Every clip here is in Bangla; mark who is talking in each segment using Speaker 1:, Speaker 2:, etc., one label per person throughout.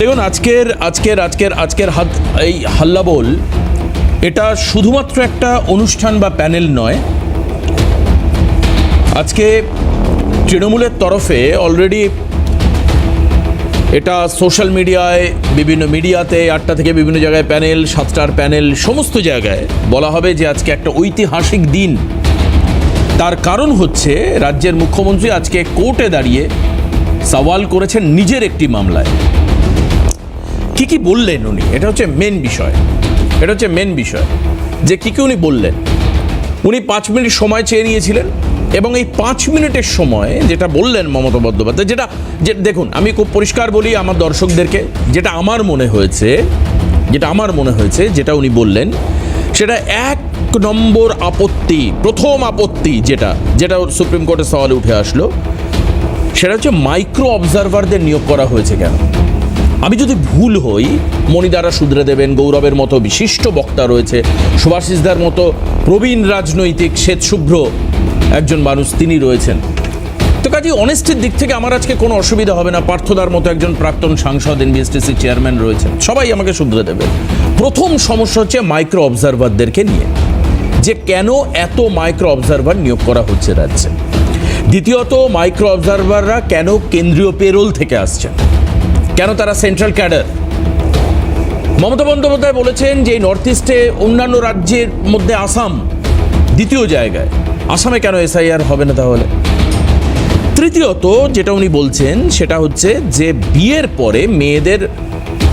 Speaker 1: দেখুন, আজকের আজকের আজকের আজকের হাত এই হাল্লাবোল এটা শুধুমাত্র একটা অনুষ্ঠান বা প্যানেল নয়। আজকে তৃণমূলের তরফে অলরেডি এটা সোশ্যাল মিডিয়ায়, বিভিন্ন মিডিয়াতে, আটটা থেকে বিভিন্ন জায়গায় প্যানেল, সাতটার প্যানেল, সমস্ত জায়গায় বলা হবে যে আজকে একটা ঐতিহাসিক দিন। তার কারণ হচ্ছে রাজ্যের মুখ্যমন্ত্রী আজকে কোর্টে দাঁড়িয়ে সওয়াল করেছেন নিজের একটি মামলায়। কি কি বললেন উনি? এটা হচ্ছে মেন বিষয়। এটা হচ্ছে মেন বিষয়। যে কি কি উনি বললেন? উনি পাঁচ মিনিট সময় চেয়ে নিয়েছিলেন এবং এই পাঁচ মিনিটের সময় যেটা বললেন মমতা বন্দ্যোপাধ্যায়, যেটা যে দেখুন, আমি খুব পরিষ্কার বলি আমার দর্শকদেরকে, যেটা আমার মনে হয়েছে, যেটা আমার মনে হয়েছে, যেটা উনি বললেন, সেটা এক নম্বর আপত্তি, প্রথম আপত্তি যেটা যেটা সুপ্রিম কোর্টের সওয়ালে উঠে আসলো, সেটা হচ্ছে মাইক্রো অবজারভারদের নিয়োগ করা হয়েছে কেন? আমি যদি ভুল হই, মণিদারা শুধরে দেবেন, গৌরবের মতো বিশিষ্ট বক্তা রয়েছে। সুভাষিসদার মতো প্রবীণ রাজনৈতিক শ্বেতশুভ্র একজন মানুষ তিনি রয়েছেন। তো কাজে অনেস্টির দিক থেকে আমার আজকে কোনো অসুবিধা হবে না। পার্থদার মতো একজন প্রাক্তন সাংসদ এনবিএসটিসি চেয়ারম্যান রয়েছেন। সবাই আমাকে শুধরে দেবে। প্রথম সমস্যা হচ্ছে মাইক্রো অবজারভারদেরকে নিয়ে। যে কেন এত মাইক্রো অবজারভার নিয়োগ করা হচ্ছে রাজ্যে? দ্বিতীয়ত মাইক্রো অবজারভাররা কেন কেন্দ্রীয় পেরোল থেকে আসছেন? কেন তারা সেন্ট্রাল ক্যাডার? মমতা বন্দ্যোপাধ্যায় বলেছেন যে নর্থ ইস্টে অন্যান্য রাজ্যের মধ্যে আসাম দ্বিতীয় জায়গায়। আসামে কেন এসআইআর হবে না তাহলে? তৃতীয়ত, যেটা উনি বলছেন, সেটা হচ্ছে যে বিয়ের পরে মেয়েদের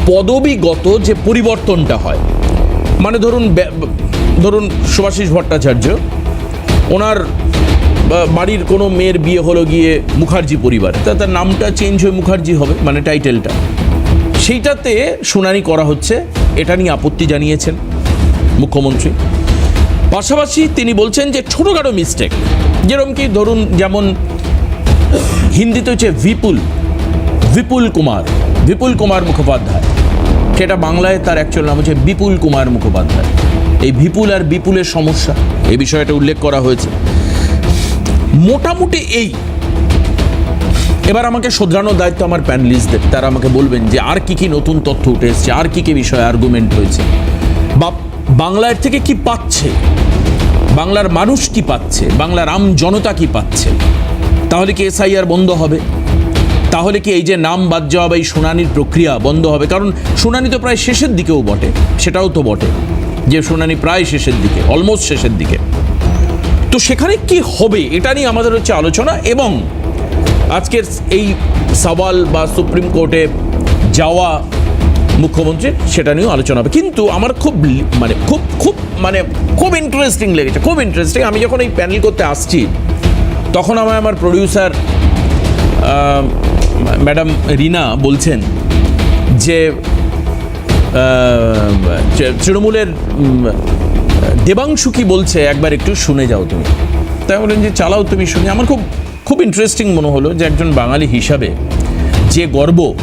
Speaker 1: পদবিগত যে পরিবর্তনটা হয় মানে ধরুন ধরুন সুভাষিস ভট্টাচার্য, ওনার বাড়ির কোনো মেয়ের বিয়ে হলো গিয়ে মুখার্জি পরিবার, তা তার নামটা চেঞ্জ হয়ে মুখার্জি হবে মানে টাইটেলটা সেইটাতে শুনানি করা হচ্ছে, এটা নিয়ে আপত্তি জানিয়েছেন মুখ্যমন্ত্রী। পাশাপাশি তিনি বলছেন যে ছোটোখাটো মিস্টেক যেরকম কি ধরুন যেমন হিন্দিতে হচ্ছে বিপুল বিপুল কুমার বিপুল কুমার মুখোপাধ্যায় সেটা বাংলায় তার অ্যাকচুয়াল নাম হচ্ছে বিপুল কুমার মুখোপাধ্যায় এই বিপুল আর বিপুলের সমস্যা, এই বিষয়টা উল্লেখ করা হয়েছে। মোটামুটি এই। এবার আমাকে শোধরানোর দায়িত্ব আমার প্যানেলিস্টদের তারা আমাকে বলবেন যে আর কি কি নতুন তথ্য উঠে এসছে, আর কি কি বিষয়ে আর্গুমেন্ট হয়েছে বা বাংলার থেকে কি পাচ্ছে? বাংলার মানুষ কি পাচ্ছে? বাংলার আম জনতা কি পাচ্ছে? তাহলে কি এসআইআর বন্ধ হবে? তাহলে কি এই যে নাম বাদ যাওয়া বা এই শুনানির প্রক্রিয়া বন্ধ হবে? কারণ শুনানি তো প্রায় শেষের দিকেও বটে, সেটাও তো বটে। যে শুনানি প্রায় শেষের দিকে অলমোস্ট শেষের দিকে। তো সেখানে কি হবে এটা নিয়ে আমাদের হচ্ছে আলোচনা এবং আজকের এই সওয়াল বা সুপ্রিম কোর্টে যাওয়া মুখ্যমন্ত্রীর সেটা নিয়েও আলোচনা হবে। কিন্তু আমার খুব মানে খুব খুব মানে খুব ইন্টারেস্টিং লেগেছে, খুব ইন্টারেস্টিং আমি যখন এই প্যানেল করতে আসছি, তখন আমায় আমার প্রডিউসার ম্যাডাম রিনা বলছেন যে তৃণমূলের দেবাংশু কি বলছে? একবার একটু শুনে যাও তুমি। তাই বলেন যে, চালাও তুমি শুনে। আমার খুব খুব ইন্টারেস্টিং মনে হলো যে, একজন বাঙালি হিসাবে যে গর্ব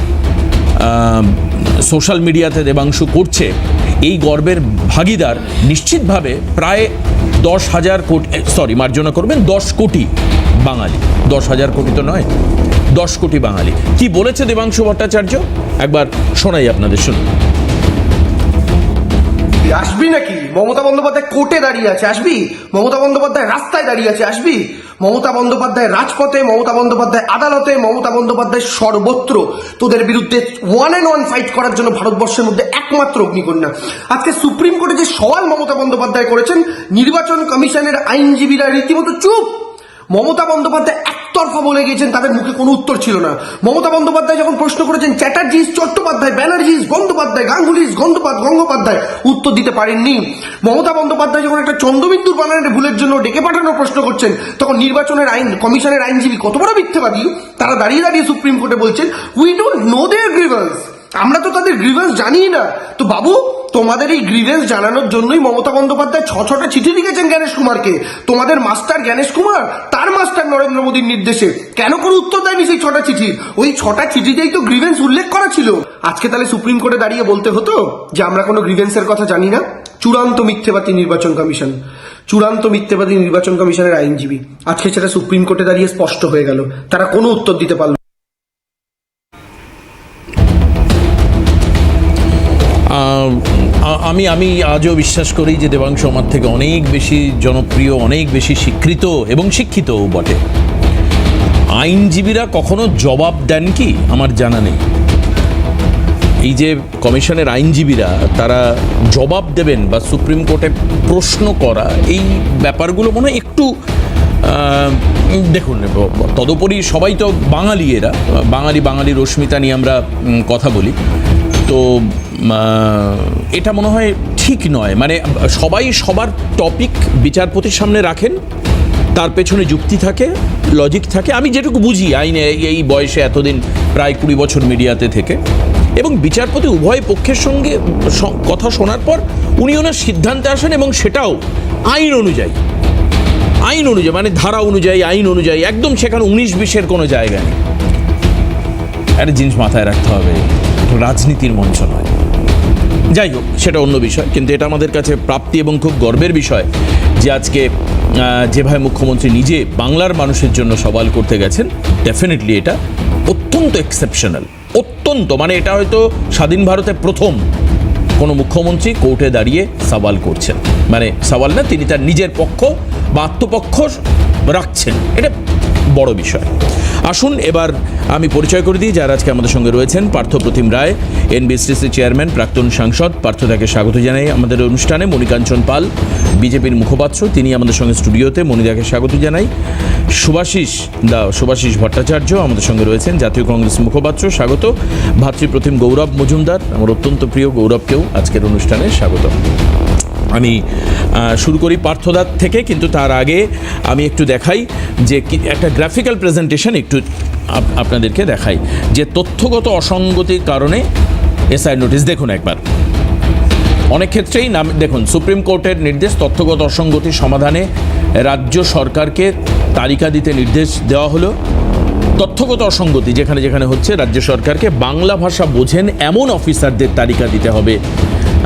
Speaker 1: সোশ্যাল মিডিয়াতে দেবাংশু করছে, এই গর্বের ভাগিদার নিশ্চিতভাবে প্রায় দশ হাজার কোটি সরি মার্জনা করবেন, দশ কোটি বাঙালি। দশ হাজার কোটি তো নয়, দশ কোটি বাঙালি। কি বলেছে দেবাংশু ভট্টাচার্য? একবার শোনাই আপনাদের, শুনুন।
Speaker 2: তুই আসবি নাকি? মমতা বন্দ্যোপাধ্যায় কোর্টে দাঁড়িয়ে আছে, আসবি? মমতা বন্দ্যোপাধ্যায় রাস্তায় দাঁড়িয়ে আছে, আসবি? মমতা বন্দ্যোপাধ্যায় রাজপথে, মমতা বন্দ্যোপাধ্যায় আদালতে, মমতা বন্দ্যোপাধ্যায় সর্বত্র। তোদের বিরুদ্ধে ওয়ান অ্যান্ড ওয়ান ফাইট করার জন্য ভারতবর্ষের মধ্যে একমাত্র অগ্নিকন্যা। আজকে সুপ্রিম কোর্টে যে সওয়াল মমতা বন্দ্যোপাধ্যায় করেছেন, নির্বাচন কমিশনের আইনজীবীরা রীতিমতো চুপ। মমতা বন্দ্যোপাধ্যায় একতরফা বলে গিয়েছেন, তাদের মুখে কোনো উত্তর ছিল না। মমতা বন্দ্যোপাধ্যায় যখন প্রশ্ন করেছেন, চ্যাটার্জিস, চট্টোপাধ্যায়, ব্যানার্জিস বন্দ্যোপাধ্যায় গাঙ্গুলিস গন্ধপাত গঙ্গোপাধ্যায়, উত্তর দিতে পারেননি। মমতা বন্দ্যোপাধ্যায় যখন একটা চন্দ্রবিন্দুর বানানের ভুলের জন্য ডেকে পাঠানোর প্রশ্ন করছেন, তখন নির্বাচনের আইন, কমিশনের আইনজীবী কত বড় মিথ্যেবাদী? তারা দাঁড়িয়ে দাঁড়িয়ে সুপ্রিম কোর্টে বলছেন we don't know their grievance আমরা তো তাদের গ্রিভেন্স জানি না। তো বাবু তোমাদের এই গ্রিভেন্স জানানোর জন্যই মমতা বন্দ্যোপাধ্যায় ছ ছটা চিঠি লিখেছেন জ্ঞানেশ কুমারকে। তোমাদের মাস্টার জ্ঞানেশ কুমার, তার মাস্টার নরেন্দ্র মোদীর নির্দেশে। কেন কোনো উত্তর দেয়নি সেই ছটা চিঠি? ওই ছটা চিঠিতেই তো গ্রিভেন্স উল্লেখ করা ছিল। আজকে তাহলে সুপ্রিম কোর্টে দাঁড়িয়ে বলতে হতো যে, আমরা কোনো গ্রিভেন্সের কথা জানি না। চূড়ান্ত মিথ্যেবাদী নির্বাচন কমিশন। চূড়ান্ত মিথ্যেবাদী নির্বাচন কমিশনের আইনজীবী। আজকে সেটা সুপ্রিম কোর্টে দাঁড়িয়ে স্পষ্ট হয়ে গেল। তারা কোনো উত্তর দিতে পারল
Speaker 1: আমি আমি আজও বিশ্বাস করি যে দেবাংশ আমার থেকে অনেক বেশি জনপ্রিয়, অনেক বেশি স্বীকৃত এবং শিক্ষিতও বটে। আইনজীবীরা কখনো জবাব দেন কি? আমার জানা নেই। এই যে কমিশনের আইনজীবীরা, তারা জবাব দেবেন বা সুপ্রিম কোর্টে প্রশ্ন করা, এই ব্যাপারগুলো মনে হয় একটু দেখুন, তদুপরি সবাই তো বাঙালি এরা, বাঙালি বাঙালি রশ্মিতা নিয়ে আমরা কথা বলি। তো এটা মনে হয় ঠিক নয়। মানে সবাই সবার টপিক বিচারপতির সামনে রাখেন, তার পেছনে যুক্তি থাকে লজিক থাকে। আমি যেটুকু বুঝি, আইনে এই- বয়সে এতদিন প্রায় কুড়ি বছর মিডিয়াতে থেকে। এবং বিচারপতি উভয় পক্ষের সঙ্গে কথা শোনার পর উনি ওনার সিদ্ধান্তে আসেন এবং সেটাও আইন অনুযায়ী। আইন অনুযায়ী মানে ধারা অনুযায়ী, আইন অনুযায়ী, একদম সেখানে উনিশ বিশের কোনো জায়গা নেই। একটা জিনিস মাথায় রাখতে হবে রাজনীতির মঞ্চ নয়। যাই হোক, সেটা অন্য বিষয়। কিন্তু এটা আমাদের কাছে প্রাপ্তি এবং খুব গর্বের বিষয় যে আজকে যেভাবে মুখ্যমন্ত্রী নিজে বাংলার মানুষের জন্য সওয়াল করতে গেছেন ডেফিনেটলি এটা অত্যন্ত এক্সেপশনাল অত্যন্ত। মানে এটা হয়তো স্বাধীন ভারতে প্রথম কোনো মুখ্যমন্ত্রী কোর্টে দাঁড়িয়ে সওয়াল করছেন। মানে সওয়াল না, তিনি তার নিজের পক্ষ বা আত্মপক্ষ রাখছেন। এটা বড় বিষয়। আসুন এবার আমি পরিচয় করে দিই, যারা আজকে আমাদের সঙ্গে রয়েছেন পার্থ প্রতিম রায় এনবিএসটিসি চেয়ারম্যান, প্রাক্তন সাংসদ। পার্থ তাকে স্বাগত জানাই আমাদের অনুষ্ঠানে। মণিকাঞ্চন পাল, বিজেপির মুখপাত্র, তিনি আমাদের সঙ্গে স্টুডিওতে। মণিদাকে স্বাগত জানাই। সুভাষিস দা সুভাষিস ভট্টাচার্য আমাদের সঙ্গে রয়েছেন, জাতীয় কংগ্রেস মুখপাত্র। স্বাগত। ভাতৃপ্রতিম গৌরব মজুমদার, আমার অত্যন্ত প্রিয় গৌরবকেও আজকের অনুষ্ঠানে স্বাগত। আমি শুরু করি পার্থদার থেকে, কিন্তু তার আগে আমি একটু দেখাই যে একটা গ্রাফিক্যাল প্রেজেন্টেশন একটু আপনাদেরকে দেখাই। যে তথ্যগত অসঙ্গতির কারণে এসআই নোটিশ, দেখুন একবার। অনেক ক্ষেত্রেই নাম, দেখুন, সুপ্রিম কোর্টের নির্দেশ তথ্যগত অসঙ্গতি সমাধানে রাজ্য সরকারকে তালিকা দিতে নির্দেশ দেওয়া হলো। তথ্যগত অসঙ্গতি যেখানে যেখানে হচ্ছে, রাজ্য সরকারকে বাংলা ভাষা বোঝেন এমন অফিসারদের তালিকা দিতে হবে।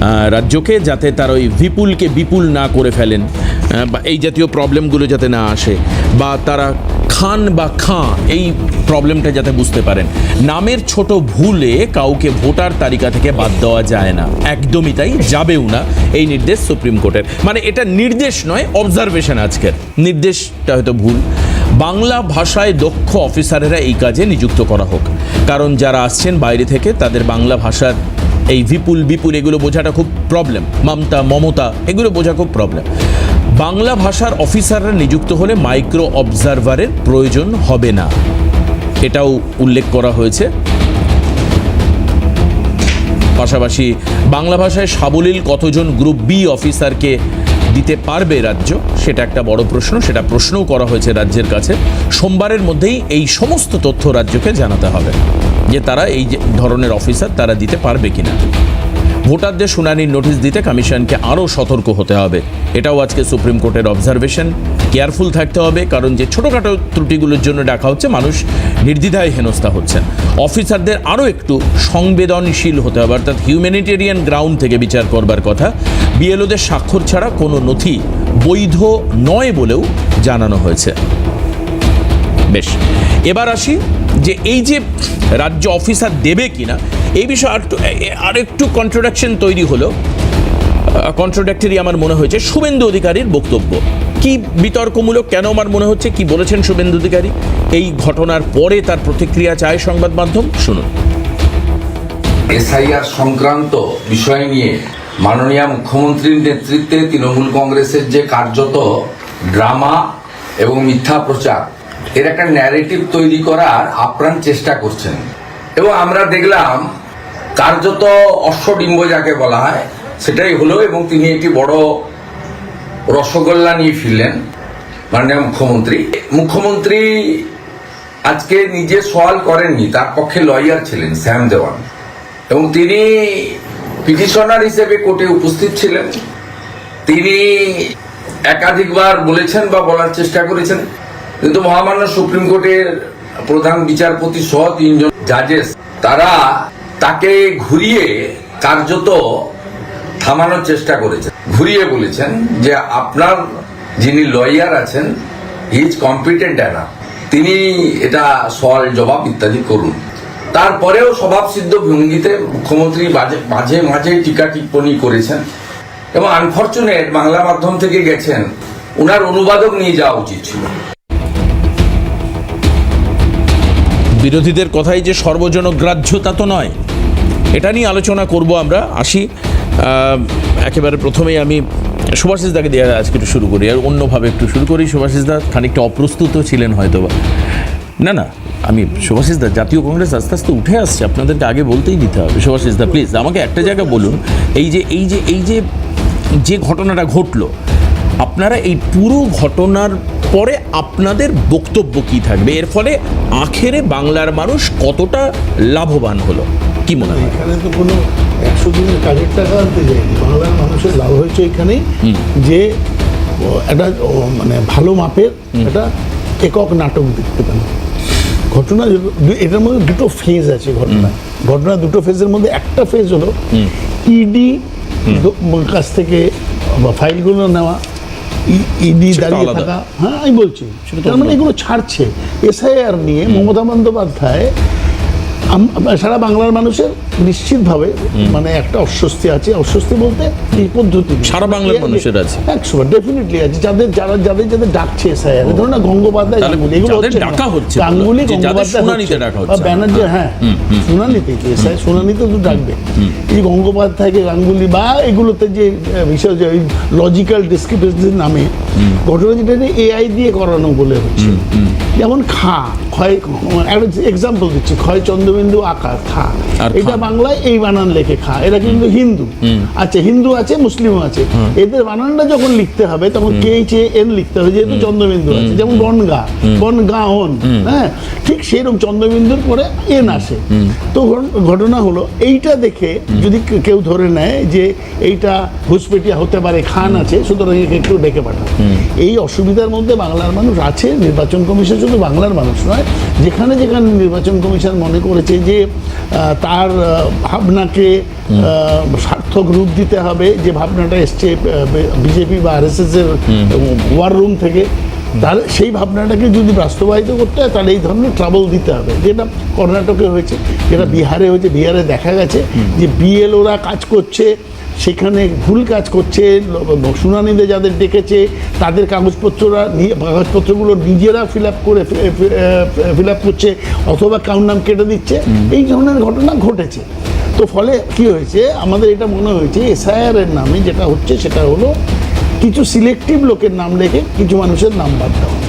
Speaker 1: রাজ্যকে যাতে তার ওই বিপুলকে বিপুল না করে ফেলেন বা এই জাতীয় প্রবলেমগুলো যাতে না আসে, বা তারা খান বা খাঁ এই প্রবলেমটা যাতে বুঝতে পারেন। নামের ছোট ভুলে কাউকে ভোটার তালিকা থেকে বাদ দেওয়া যায় না। একদমই তাই, যাবেও না, এই নির্দেশ সুপ্রিম কোর্টের। মানে এটা নির্দেশ নয় অবজারভেশন আজকের। নির্দেশটা হয়তো ভুল। বাংলা ভাষায় দক্ষ অফিসারেরা এই কাজে নিযুক্ত করা হোক। কারণ যারা আসছেন বাইরে থেকে, তাদের বাংলা ভাষার এই বিপুল বিপুল এগুলো বোঝাটা খুব প্রবলেম মমতা মমতা, এগুলো বোঝা খুব প্রবলেম বাংলা ভাষার অফিসাররা নিযুক্ত হলে মাইক্রো অবজারভারের প্রয়োজন হবে না। এটাও উল্লেখ করা হয়েছে। পাশাপাশি বাংলা ভাষায় সাবলীল কতজন গ্রুপ বি অফিসারকে দিতে পারবে রাজ্য? সেটা একটা বড় প্রশ্ন, সেটা প্রশ্নও করা হয়েছে রাজ্যের কাছে। সোমবারের মধ্যেই এই সমস্ত তথ্য রাজ্যকে জানাতে হবে। যে তারা এই ধরনের অফিসার তারা দিতে পারবে কিনা। ভোটারদের শুনানির নোটিশ দিতে কমিশনকে আরও সতর্ক হতে হবে। এটাও আজকে সুপ্রিম কোর্টের অবজারভেশন কেয়ারফুল থাকতে হবে, কারণ যে ছোটোখাটো ত্রুটিগুলোর জন্য ডাকা হচ্ছে, মানুষ নির্দ্বিধায় হেনস্থা হচ্ছেন। অফিসারদের আরও একটু সংবেদনশীল হতে হবে, অর্থাৎ হিউম্যানিটেরিয়ান গ্রাউন্ড থেকে বিচার করবার কথা। বিএলওদের স্বাক্ষর ছাড়া কোনো নথি বৈধ নয় বলেও জানানো হয়েছে। বেশ। এবার আসি যে এই যে রাজ্য অফিসার দেবে কিনা, এই বিষয়ে আর আর একটু কন্ট্রোডাকশন তৈরি হলো। কন্ট্রোডাক্টরি আমার মনে হয়েছে। শুভেন্দু অধিকারীর বক্তব্য। কি বিতর্কমূলক, কেন আমার মনে হচ্ছে, কি বলেছেন শুভেন্দু অধিকারী? এই ঘটনার পরে তার প্রতিক্রিয়া চায় সংবাদ মাধ্যম। শুনুন।
Speaker 3: এসআইআর সংক্রান্ত বিষয় নিয়ে মাননীয় মুখ্যমন্ত্রীর নেতৃত্বে তৃণমূল কংগ্রেসের যে কার্যত ড্রামা এবং মিথ্যা প্রচার এর একটা ন্যারেটিভ তৈরি করার আপ্রাণ চেষ্টা করছেন। এবং আমরা দেখলাম, কার্যত অশ্বডিম্ব যাকে বলা হয়, সেটাই হলো এবং তিনি একটি বড় রসগোল্লা নিয়ে ফিরলেন, মাননীয় মুখ্যমন্ত্রী। মুখ্যমন্ত্রী আজকে নিজে সওয়াল করেননি, তার পক্ষে লয়ার ছিলেন শ্যাম দেওয়ান। এবং তিনি পিটিশনার হিসেবে কোর্টে উপস্থিত ছিলেন। তিনি একাধিকবার বলেছেন বা বলার চেষ্টা করেছেন। কিন্তু মহামান্য সুপ্রিম কোর্টের প্রধান বিচারপতি সহ তিনজন জাজেস, তারা তাকে ঘুরিয়ে কার্যত থামানোর চেষ্টা করেছেন। ঘুরিয়ে বলেছেন যে আপনার যিনি লয়ার আছেন ইজ কম্পিটেন্ট এনা তিনি এটা সওয়াল জবাব ইত্যাদি করুন। তারপরেও স্বভাবসিদ্ধ ভঙ্গিতে মুখ্যমন্ত্রী মাঝে মাঝে টিকা টিপ্পণী করেছেন এবং আনফর্চুনেট বাংলা মাধ্যম থেকে গেছেন ওনার অনুবাদক নিয়ে যাওয়া উচিত ছিল।
Speaker 1: বিরোধীদের কথাই যে সর্বজনগ্রাহ্য তা তো নয়। এটা নিয়ে আলোচনা করব আমরা। আসি একেবারে প্রথমেই আমি সুভাষিস দাকে দিয়ে আজকে একটু শুরু করি। আর অন্যভাবে একটু শুরু করি। সুভাষিস দা খানিকটা অপ্রস্তুত ছিলেন হয়তো বা। না না, আমি সুভাষিস দা, জাতীয় কংগ্রেস আস্তে আস্তে উঠে আসছে। আপনাদেরকে আগে বলতেই দিতে হবে। সুভাষিস দা প্লিজ আমাকে একটা জায়গা বলুন। এই যে এই যে এই যে যে ঘটনাটা ঘটলো, আপনারা এই পুরো ঘটনার পরে আপনাদের বক্তব্য কি থাকবে? এর ফলে আখেরে বাংলার মানুষ কতটা লাভবান হলো? কি মনে হয়?
Speaker 4: এখানে তো কোনো একশো দিনের কাজের টাকা আনতে যায়নি। বাংলার মানুষের লাভ হয়েছে এখানেই যে একটা মানে ভালো মাপের একটা একক নাটক দেখতে পেল ঘটনা এটার মধ্যে দুটো ফেজ আছে ঘটনা ঘটনা দুটো ফেজের মধ্যে একটা ফেজ হলো ইডি কাছ থেকে ফাইলগুলো নেওয়া। ইডি দাঁড়িয়ে থাকা। হ্যাঁ আমি বলছি। তার মানে এগুলো ছাড়ছে। এসআইআর নিয়ে মমতা বন্দ্যোপাধ্যায় সারা বাংলার মানুষের নিশ্চিতভাবে মানে একটা অস্বস্তি আছে। অস্বস্তি বলতে এই পদ্ধতি
Speaker 1: সারা বাংলার মানুষের আছে।
Speaker 4: একশো ডেফিনেটলি আছে। যাদের যারা যাদের যাদের ডাকছে এসআইআর ধরুন না গঙ্গোপাধ্যায় গাঙ্গুলি এগুলো।
Speaker 1: ডাকা হচ্ছে
Speaker 4: গাঙ্গুলি গঙ্গোপাধ্যায়
Speaker 1: ডাকা
Speaker 4: বা
Speaker 1: হচ্ছে
Speaker 4: ব্যানার্জি হ্যাঁ। শুনানিতে কি? এসআই শুনানিতে তো ডাকবে। এই গঙ্গোপাধ্যায়কে গাঙ্গুলি বা এগুলোতে যে বিষয় যে লজিক্যাল ডিসক্রিপেন্সির নামে ঘটনা যেটা এআই দিয়ে করানো বলে হচ্ছে। যেমন খা ক্ষয় একটা এক্সাম্পল দিচ্ছি ক্ষয় চন্দ্রবিন্দু আকার খা। এটা বাংলায় এই বানান লেখে খা। এরা কিন্তু হিন্দু। আচ্ছা হিন্দু আছে মুসলিমও আছে। এদের বানানটা যখন লিখতে হবে তখন কে চে এন লিখতে হবে যেহেতু চন্দ্রবিন্দু আছে। যেমন বনগা বনগাহন হ্যাঁ? ঠিক সেরকম চন্দ্রবিন্দুর পরে এন আসে। তো ঘটনা হলো এইটা দেখে যদি কেউ ধরে নেয় যে এইটা ঘুষপেটিয়া হতে পারে খান আছে সুতরাং একে একটু ডেকে পাঠাও এই অসুবিধার মধ্যে বাংলার মানুষ আছে নির্বাচন কমিশন শুধু বাংলার মানুষ নয় যেখানে যেখানে নির্বাচন কমিশন মনে করেছে যে তার ভাবনাকে আহ, সার্থক রূপ দিতে হবে যে ভাবনাটা এসছে বিজেপি বা আর এস এস এর ওয়ার রুম থেকে। তাহলে সেই ভাবনাটাকে যদি বাস্তবায়িত করতে হয় তাহলে এই ধরনের ট্রাবল দিতে হবে। যেটা কর্ণাটকে হয়েছে যেটা বিহারে হয়েছে বিহারে দেখা গেছে যে বিএলওরা কাজ করছে সেখানে ভুল কাজ করছে শুনানিতে যাদের ডেকেছে তাদের কাগজপত্ররা নিয়ে কাগজপত্রগুলো নিজেরা ফিল আপ করে ফিল আপ করছে অথবা কাউন্ট নাম কেটে দিচ্ছে। এই ধরনের ঘটনা ঘটেছে। তো ফলে কি হয়েছে? আমাদের এটা মনে হয়েছে এসআইআর এর নামে যেটা হচ্ছে সেটা হলো কিছু সিলেক্টিভ লোকের নাম রেখে কিছু মানুষের নাম বাদ দেওয়া